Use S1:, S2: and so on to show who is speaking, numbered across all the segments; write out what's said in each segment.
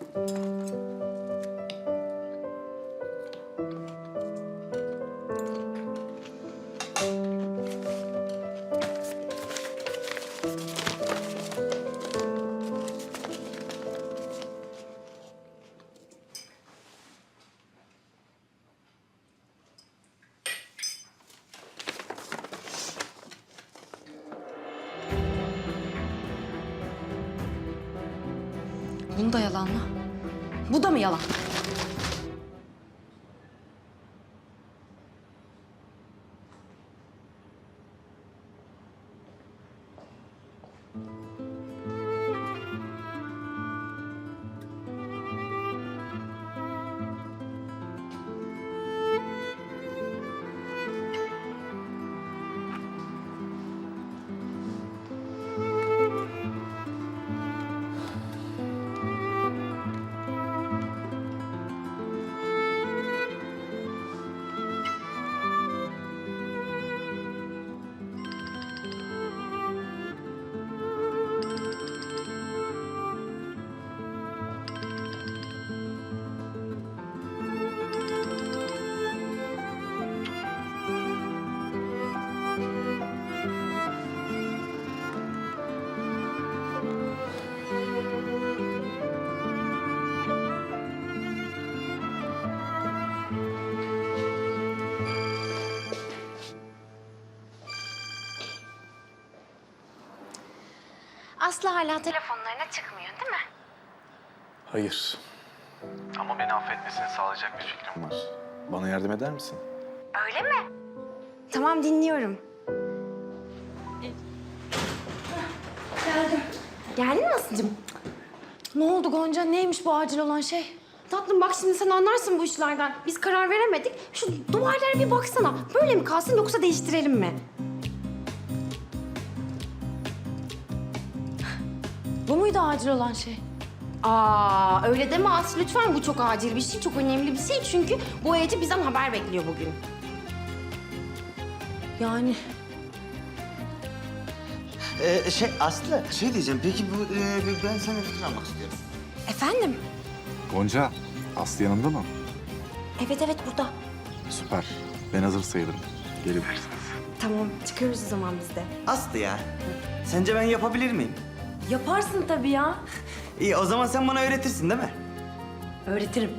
S1: Thank you.
S2: Aslı hala telefonlarına çıkmıyor değil mi?
S3: Hayır. Ama beni affetmesini sağlayacak bir fikrim var. Bana yardım eder misin?
S2: Öyle mi? Tamam dinliyorum. Geldim. Geldin mi Aslı'cığım?
S1: Ne oldu Gonca? Neymiş bu acil olan şey?
S2: Tatlım bak şimdi sen anlarsın bu işlerden. Biz karar veremedik. Şu duvarlara bir baksana. Böyle mi kalsın yoksa değiştirelim mi?
S1: Bu muydu acil olan şey?
S2: Aa öyle deme Aslı lütfen. Bu çok acil bir şey, çok önemli bir şey. Çünkü boyacı bizden haber bekliyor bugün.
S1: Yani
S4: Ee, şey Aslı, şey diyeceğim. Peki bu e, ben sana fikir almak istiyorum.
S2: Efendim?
S3: Gonca, Aslı yanında mı?
S2: Evet evet burada.
S3: Süper. Ben hazır sayılırım. Gelebilirsiniz.
S2: Tamam çıkıyoruz o zaman biz de.
S4: Aslı ya, sence ben yapabilir miyim?
S1: Yaparsın tabii ya.
S4: İyi, o zaman sen bana öğretirsin değil mi?
S1: Öğretirim.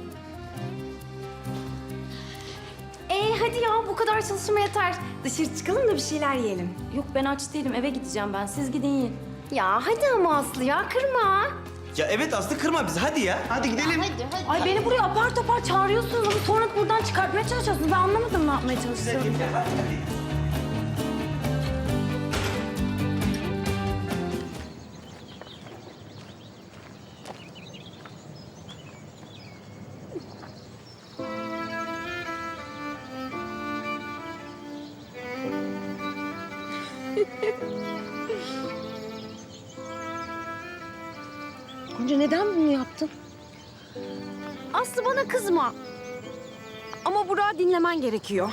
S2: Ee hadi ya bu kadar çalışma yeter. Dışarı çıkalım da bir şeyler yiyelim.
S1: Yok ben aç değilim. Eve gideceğim ben. Siz gidin yiyin.
S2: Ya hadi ama Aslı ya kırma.
S4: Ya evet Aslı kırma bizi. Hadi ya. Hadi gidelim.
S1: Ay beni buraya apar topar çağırıyorsunuz ama sonra buradan çıkartmaya çalışıyorsunuz. Ben anlamadım ne yapmaya çalıştığını.
S2: Gonca Dinlemen gerekiyor.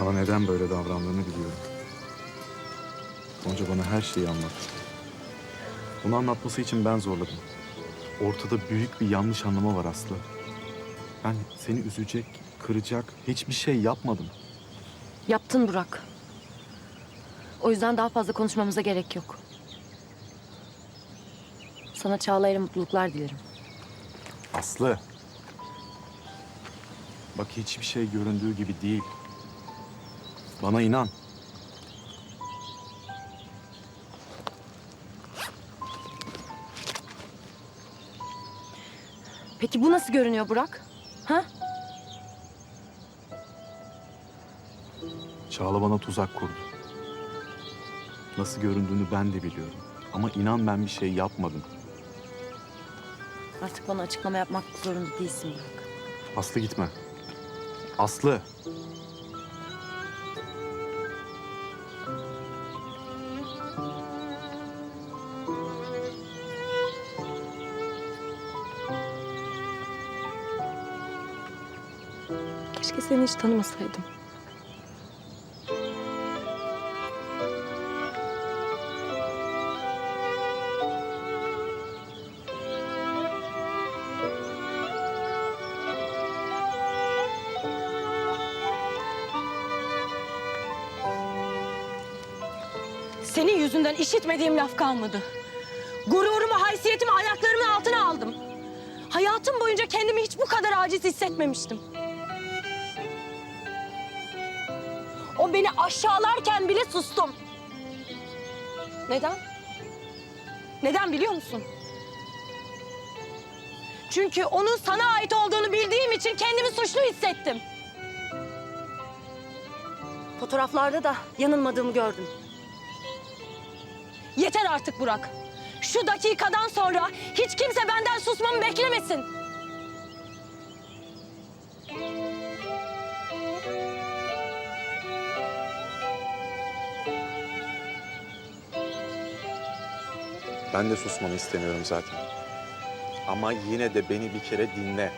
S3: Bana neden böyle davrandığını biliyorum. Gonca bana her şeyi anlattı. Bunu anlatması için ben zorladım. Ortada büyük bir yanlış anlama var Aslı. Ben seni üzecek, kıracak hiçbir şey yapmadım.
S1: Yaptın Burak. O yüzden daha fazla konuşmamıza gerek yok. Sana Çağla'yla mutluluklar dilerim.
S3: Aslı. Bak hiçbir şey göründüğü gibi değil. Bana inan.
S1: Peki bu nasıl görünüyor Burak? Ha?
S3: Çağla bana tuzak kurdu. Nasıl göründüğünü ben de biliyorum. Ama inan ben bir şey yapmadım.
S1: Artık bana açıklama yapmak zorunda değilsin Burak.
S3: Aslı gitme. Aslı.
S1: Keşke seni hiç tanımasaydım.
S5: Senin yüzünden işitmediğim laf kalmadı. Gururumu, haysiyetimi ayaklarımın altına aldım. Hayatım boyunca kendimi hiç bu kadar aciz hissetmemiştim. O beni aşağılarken bile sustum. Neden? Neden biliyor musun? Çünkü onun sana ait olduğunu bildiğim için kendimi suçlu hissettim. Fotoğraflarda da yanılmadığımı gördüm. Yeter artık Burak. Şu dakikadan sonra hiç kimse benden susmamı beklemesin.
S3: Ben de susmanı istemiyorum zaten. Ama yine de beni bir kere dinle.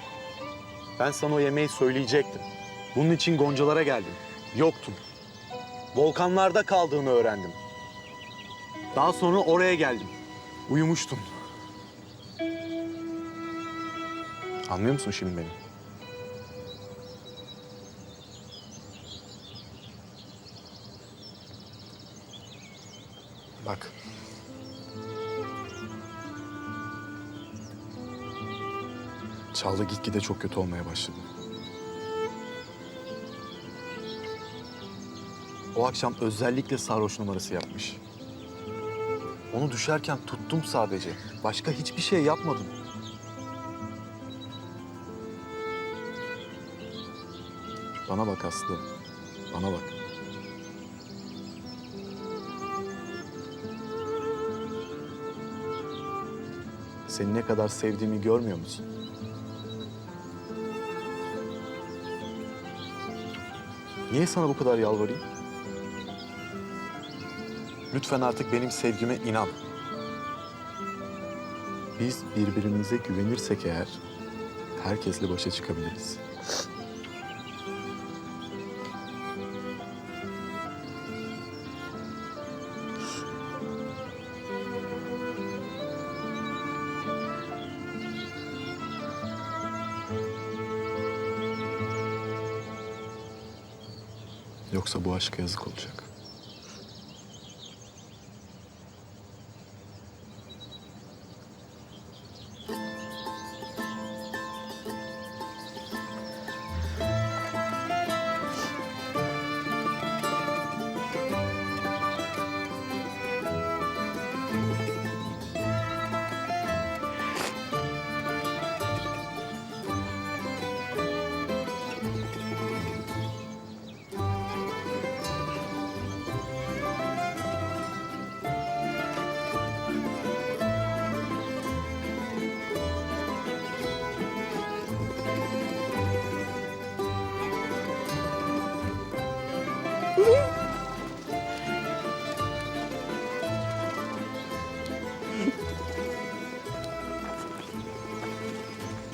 S3: Ben sana o yemeği söyleyecektim. Bunun için Goncalara geldim. Yoktun. Volkanlarda kaldığını öğrendim. Daha sonra oraya geldim. Uyumuştun. Anlıyor musun şimdi beni? Bak. Çağla gitgide çok kötü olmaya başladı. O akşam özellikle sarhoş numarası yapmış. Onu düşerken tuttum sadece. Başka hiçbir şey yapmadım. Bana bak Aslı. Bana bak. Seni ne kadar sevdiğimi görmüyor musun? Niye sana bu kadar yalvarayım? Lütfen artık benim sevgime inan. Biz birbirimize güvenirsek eğer herkesle başa çıkabiliriz. Yoksa bu aşka yazık olacak.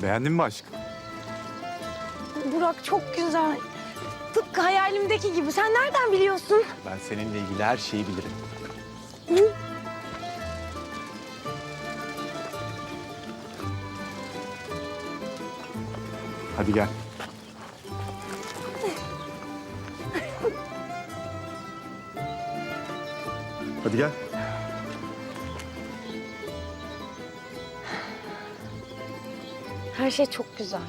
S3: Beğendin mi aşkım?
S2: Burak çok güzel. Tıpkı hayalimdeki gibi. Sen nereden biliyorsun?
S3: Ben seninle ilgili her şeyi bilirim. Hadi gel. Hadi gel.
S2: Her şey çok güzel.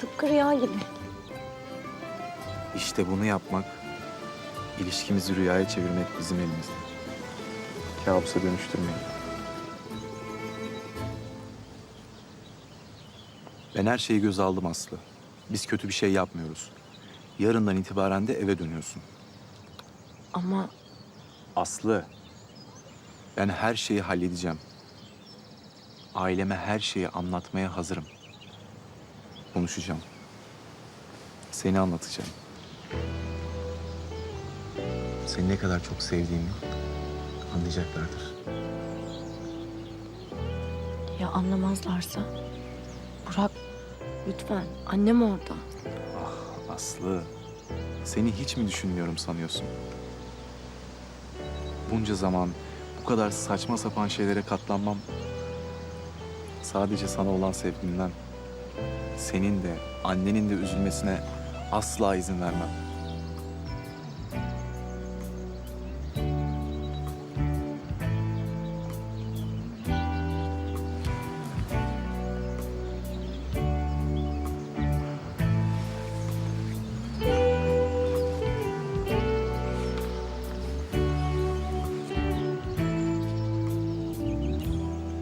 S2: Tıpkı rüya gibi.
S3: İşte bunu yapmak, ilişkimizi rüyaya çevirmek bizim elimizde. Kabusa dönüştürmeyin. Ben her şeyi göze aldım Aslı. Biz kötü bir şey yapmıyoruz. Yarından itibaren de eve dönüyorsun.
S1: Ama
S3: Aslı, ben her şeyi halledeceğim. Aileme her şeyi anlatmaya hazırım. Konuşacağım. Seni anlatacağım. Seni ne kadar çok sevdiğimi anlayacaklardır.
S1: ya anlamazlarsa? Burak lütfen annem orada.
S3: Aslı, seni hiç mi düşünmüyorum sanıyorsun? Bunca zaman bu kadar saçma sapan şeylere katlanmam sadece sana olan sevgimden. Senin de annenin de üzülmesine asla izin vermem.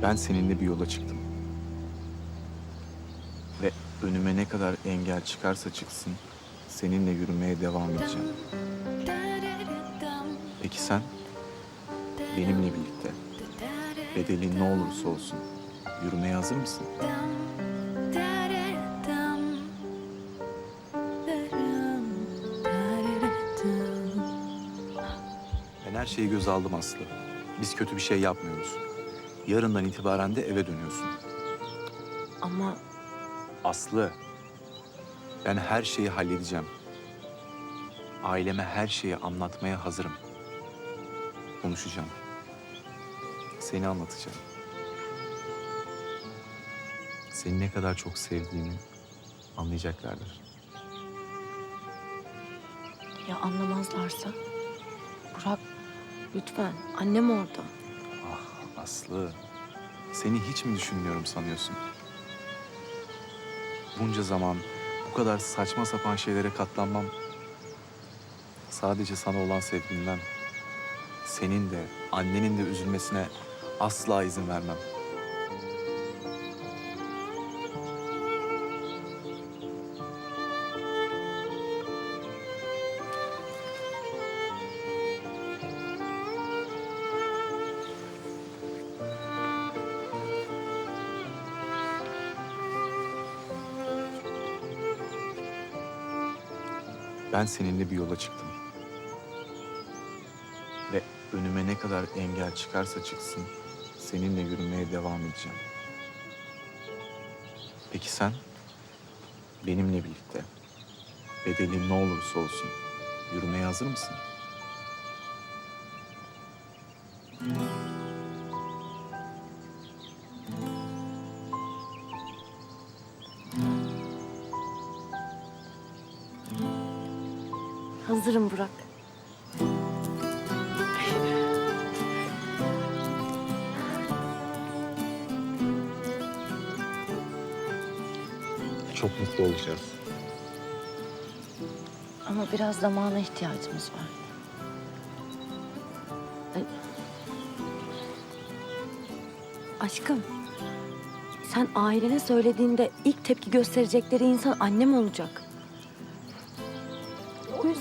S3: Ben seninle bir yola çıktım. Ve önüme ne kadar engel çıkarsa çıksın, seninle yürümeye devam edeceğim. Peki sen? Benimle birlikte. Bedeli ne olursa olsun yürümeye hazır mısın? Ben her şeyi göze aldım Aslı. Biz kötü bir şey yapmıyoruz. Yarından itibaren de eve dönüyorsun.
S1: Ama
S3: Aslı, ben her şeyi halledeceğim. Aileme her şeyi anlatmaya hazırım. Konuşacağım. Seni anlatacağım. Seni ne kadar çok sevdiğimi anlayacaklardır.
S1: ya anlamazlarsa? Burak lütfen annem orada.
S3: Ah Aslı, seni hiç mi düşünmüyorum sanıyorsun? Bunca zaman bu kadar saçma sapan şeylere katlanmam sadece sana olan sevgimden. Senin de annenin de üzülmesine asla izin vermem. Ben seninle bir yola çıktım. Ve önüme ne kadar engel çıkarsa çıksın, seninle yürümeye devam edeceğim. Peki sen? Benimle birlikte. Bedeli ne olursa olsun yürümeye hazır mısın?
S1: Hazırım Burak.
S3: Çok mutlu olacağız.
S1: Ama biraz zamana ihtiyacımız var. Ay- Aşkım, sen ailene söylediğinde ilk tepki gösterecekleri insan annem olacak.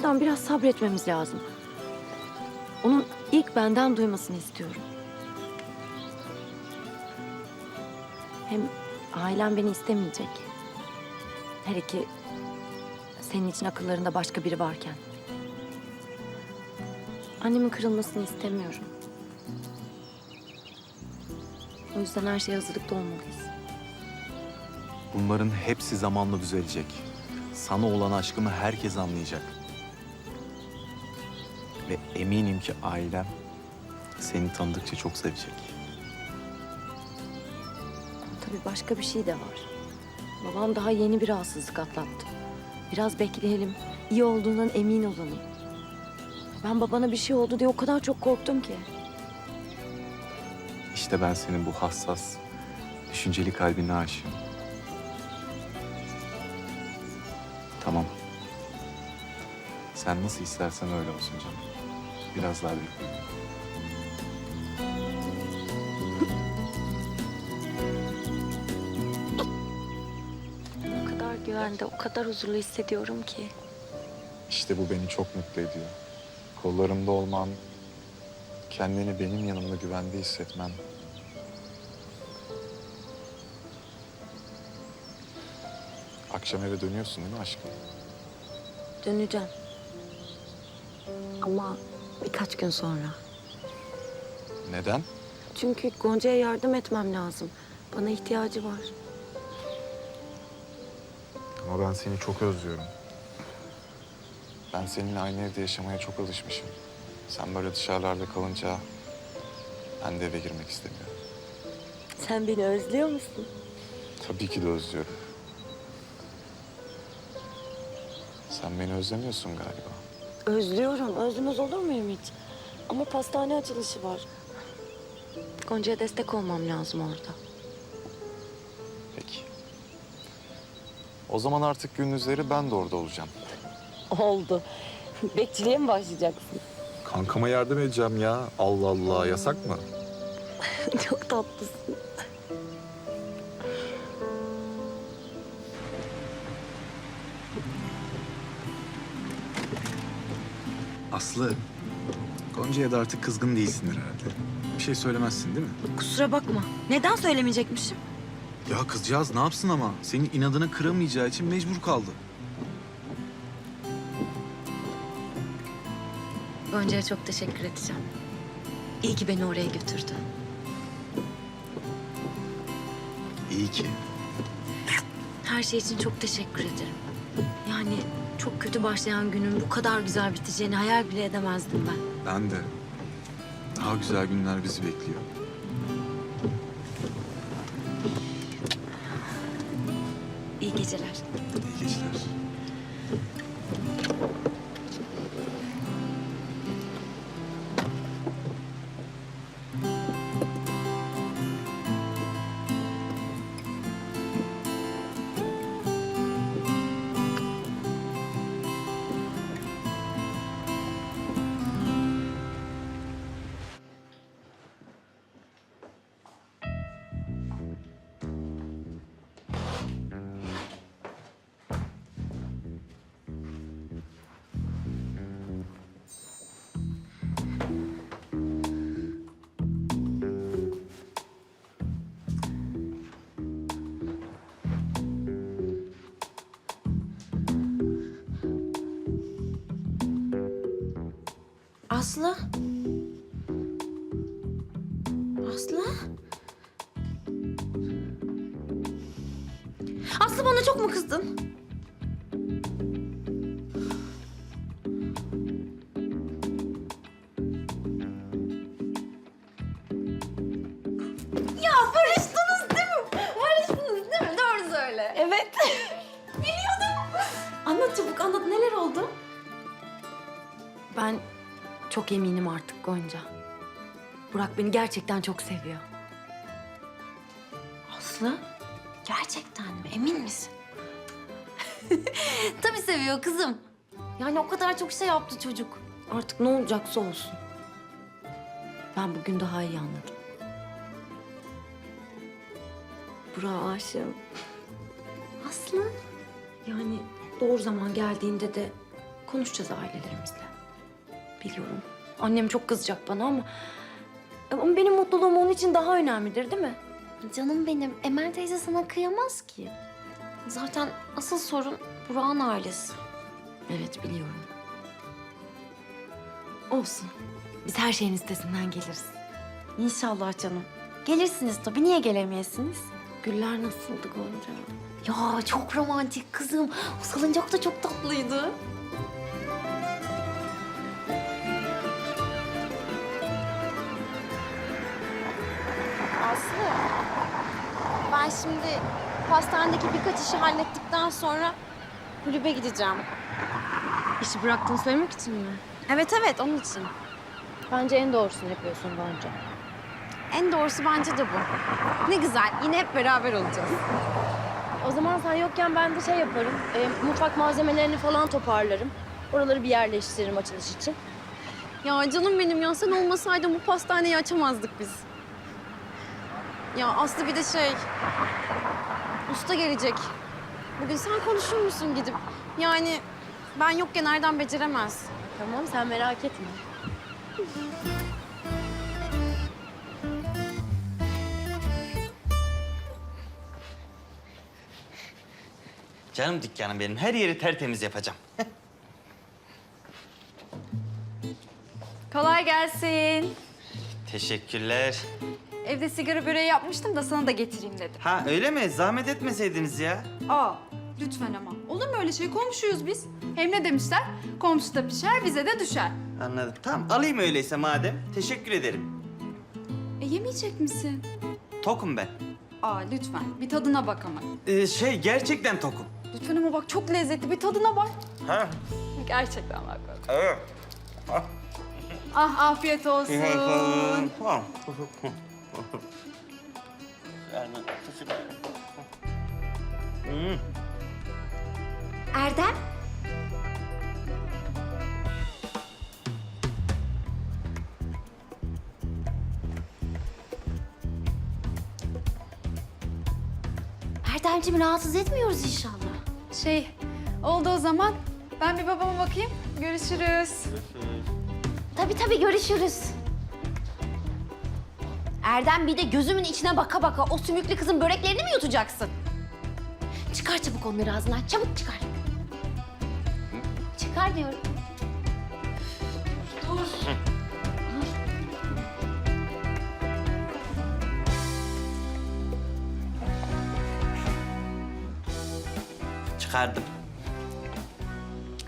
S1: Yüzden biraz sabretmemiz lazım. Onun ilk benden duymasını istiyorum. Hem ailem beni istemeyecek. Hele ki senin için akıllarında başka biri varken. Annemin kırılmasını istemiyorum. O yüzden her şeye hazırlıklı olmalıyız.
S3: Bunların hepsi zamanla düzelecek. Sana olan aşkımı herkes anlayacak. Eminim ki ailem seni tanıdıkça çok sevecek.
S1: Tabii başka bir şey de var. Babam daha yeni bir rahatsızlık atlattı. Biraz bekleyelim. iyi olduğundan emin olalım. Ben babana bir şey oldu diye o kadar çok korktum ki.
S3: İşte ben senin bu hassas, düşünceli kalbine aşığım. Tamam. Sen nasıl istersen öyle olsun canım. Biraz daha bekleyelim.
S1: O kadar güvende, o kadar huzurlu hissediyorum ki.
S3: İşte bu beni çok mutlu ediyor. Kollarımda olman, kendini benim yanımda güvende hissetmen. Akşam eve dönüyorsun değil mi aşkım?
S1: Döneceğim. Ama birkaç gün sonra.
S3: Neden?
S1: Çünkü Gonca'ya yardım etmem lazım. Bana ihtiyacı var.
S3: Ama ben seni çok özlüyorum. Ben seninle aynı evde yaşamaya çok alışmışım. Sen böyle dışarılarda kalınca ben de eve girmek istemiyorum.
S1: Sen beni özlüyor musun?
S3: Tabii ki de özlüyorum. Sen beni özlemiyorsun galiba.
S1: Özlüyorum. Özlemez olur muyum hiç? Ama pastane açılışı var. Gonca'ya destek olmam lazım orada.
S3: Peki. O zaman artık gündüzleri ben de orada olacağım.
S1: Oldu. Bekçiliğe mi başlayacaksın?
S3: Kankama yardım edeceğim ya. Allah Allah yasak mı?
S1: Çok tatlısın.
S3: Aslı, Gonca'ya da artık kızgın değilsindir herhalde. Bir şey söylemezsin değil mi?
S2: Kusura bakma. Neden söylemeyecekmişim?
S3: Ya kızcağız ne yapsın ama? Senin inadına kıramayacağı için mecbur kaldı.
S2: Gonca'ya çok teşekkür edeceğim. İyi ki beni oraya götürdü.
S3: İyi ki.
S2: Her şey için çok teşekkür ederim. Yani çok kötü başlayan günün bu kadar güzel biteceğini hayal bile edemezdim ben.
S3: Ben de. Daha güzel günler bizi bekliyor.
S2: İyi geceler.
S3: İyi geceler.
S2: Aslı?
S1: Çok eminim artık Gonca. Burak beni gerçekten çok seviyor.
S2: Aslı? Gerçekten mi? Emin misin? Tabii seviyor kızım. Yani o kadar çok şey yaptı çocuk.
S1: Artık ne olacaksa olsun. Ben bugün daha iyi anladım. Burak'a aşığım.
S2: Aslı?
S1: Yani doğru zaman geldiğinde de konuşacağız ailelerimizle. Biliyorum. Annem çok kızacak bana ama... Ama benim mutluluğum onun için daha önemlidir değil mi?
S2: Canım benim. Emel teyze sana kıyamaz ki. Zaten asıl sorun Burak'ın ailesi.
S1: Evet biliyorum. Olsun. Biz her şeyin üstesinden geliriz.
S2: İnşallah canım. Gelirsiniz tabii. Niye gelemeyesiniz?
S1: Güller nasıldı Gonca?
S2: Ya çok romantik kızım. O salıncak da çok tatlıydı.
S6: Aslı, ben şimdi pastanedeki birkaç işi hallettikten sonra kulübe gideceğim.
S5: İşi bıraktığını söylemek için mi?
S6: Evet evet onun için.
S5: Bence en doğrusunu yapıyorsun Gonca.
S6: En doğrusu bence de bu. Ne güzel yine hep beraber olacağız.
S5: O zaman sen yokken ben de şey yaparım. e, mutfak malzemelerini falan toparlarım. Oraları bir yerleştiririm açılış için.
S6: Ya canım benim ya sen olmasaydın bu pastaneyi açamazdık biz. Ya Aslı bir de şey... Usta gelecek. Bugün sen konuşur musun gidip? Yani ben yokken nereden beceremez.
S5: Tamam sen merak etme.
S4: Canım dükkanım benim. Her yeri tertemiz yapacağım.
S7: Kolay gelsin.
S4: Teşekkürler.
S7: Evde sigara böreği yapmıştım da sana da getireyim dedim.
S4: Ha öyle mi? Zahmet etmeseydiniz ya.
S7: Aa, lütfen ama. Olur mu öyle şey? Komşuyuz biz. Hem ne demişler? Komşu da pişer, bize de düşer.
S4: Anladım. Tamam alayım öyleyse madem. Teşekkür ederim.
S7: E yemeyecek misin?
S4: Tokum ben.
S7: Aa lütfen, bir tadına bak ama.
S4: Ee, şey gerçekten tokum.
S7: Lütfen ama bak çok lezzetli, bir tadına bak.
S4: Ha?
S7: Gerçekten bak bak.
S4: Evet.
S7: Ah afiyet olsun.
S2: Erdem? Erdemciğim rahatsız etmiyoruz inşallah.
S7: Şey, oldu o zaman. Ben bir babama bakayım. Görüşürüz.
S2: Tabii tabii görüşürüz. Erdem bir de gözümün içine baka baka o sümüklü kızın böreklerini mi yutacaksın? Çıkar çabuk onları ağzından. Çabuk çıkar. Çıkar diyorum.
S4: Çıkardım.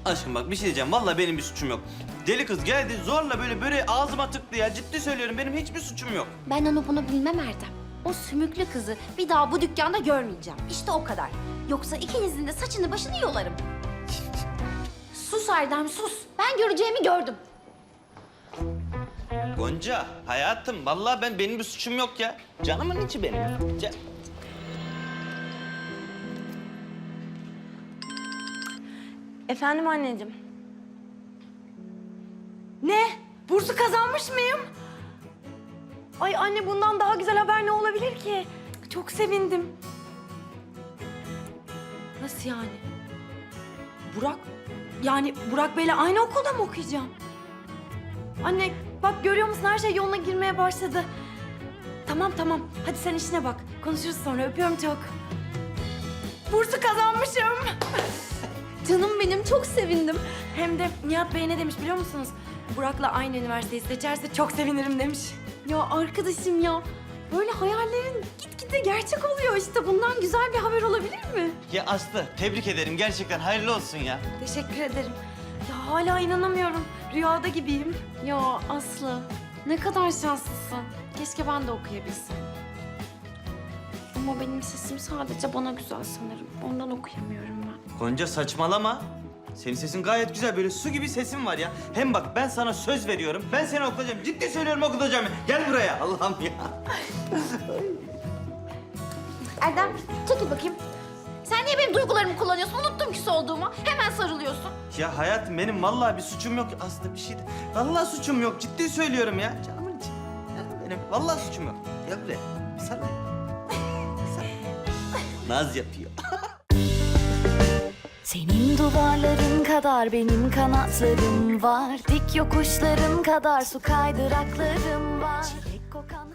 S4: Aşkım bak bir şey diyeceğim. Vallahi benim bir suçum yok. Deli kız geldi zorla böyle böreği ağzıma tıktı ya. Ciddi söylüyorum benim hiçbir suçum yok.
S2: Ben onu bunu bilmem Erdem. O sümüklü kızı bir daha bu dükkanda görmeyeceğim. İşte o kadar. Yoksa ikinizin de saçını başını yolarım. sus Erdem sus. Ben göreceğimi gördüm.
S4: Gonca hayatım vallahi ben benim bir suçum yok ya. Canımın içi benim. Ca-
S5: Efendim anneciğim. Ne? Bursu kazanmış mıyım? Ay anne bundan daha güzel haber ne olabilir ki? Çok sevindim. Nasıl yani? Burak, yani Burak Bey'le aynı okulda mı okuyacağım? Anne bak görüyor musun her şey yoluna girmeye başladı. Tamam tamam hadi sen işine bak. Konuşuruz sonra öpüyorum çok. Bursu kazanmışım.
S2: Canım benim çok sevindim.
S5: Hem de Nihat Bey ne demiş biliyor musunuz? Burak'la aynı üniversiteyi seçerse çok sevinirim demiş.
S2: Ya arkadaşım ya. Böyle hayallerin gitgide gerçek oluyor işte. Bundan güzel bir haber olabilir mi?
S4: Ya Aslı tebrik ederim gerçekten hayırlı olsun ya.
S5: Teşekkür ederim. Ya hala inanamıyorum. Rüyada gibiyim.
S6: Ya Aslı, ne kadar şanslısın. Keşke ben de okuyabilsem. Ama benim sesim sadece bana güzel sanırım. Ondan okuyamıyorum ben.
S4: Gonca saçmalama. Senin sesin gayet güzel böyle su gibi sesin var ya. Hem bak ben sana söz veriyorum. Ben seni okutacağım. Ciddi söylüyorum okutacağım. Gel buraya Allah'ım ya.
S2: Erdem çekil bakayım. Sen niye benim duygularımı kullanıyorsun? Unuttum küs olduğumu. Hemen sarılıyorsun.
S4: Ya hayatım benim vallahi bir suçum yok. Aslında bir şey de. Vallahi suçum yok. Ciddi söylüyorum ya. Canımın içi. Canım benim. Vallahi suçum yok. Gel buraya. Sana. Naz yapıyor.
S1: Senin duvarların kadar benim kanatlarım var. Dik yokuşların kadar su kaydıraklarım var. Çilek kokan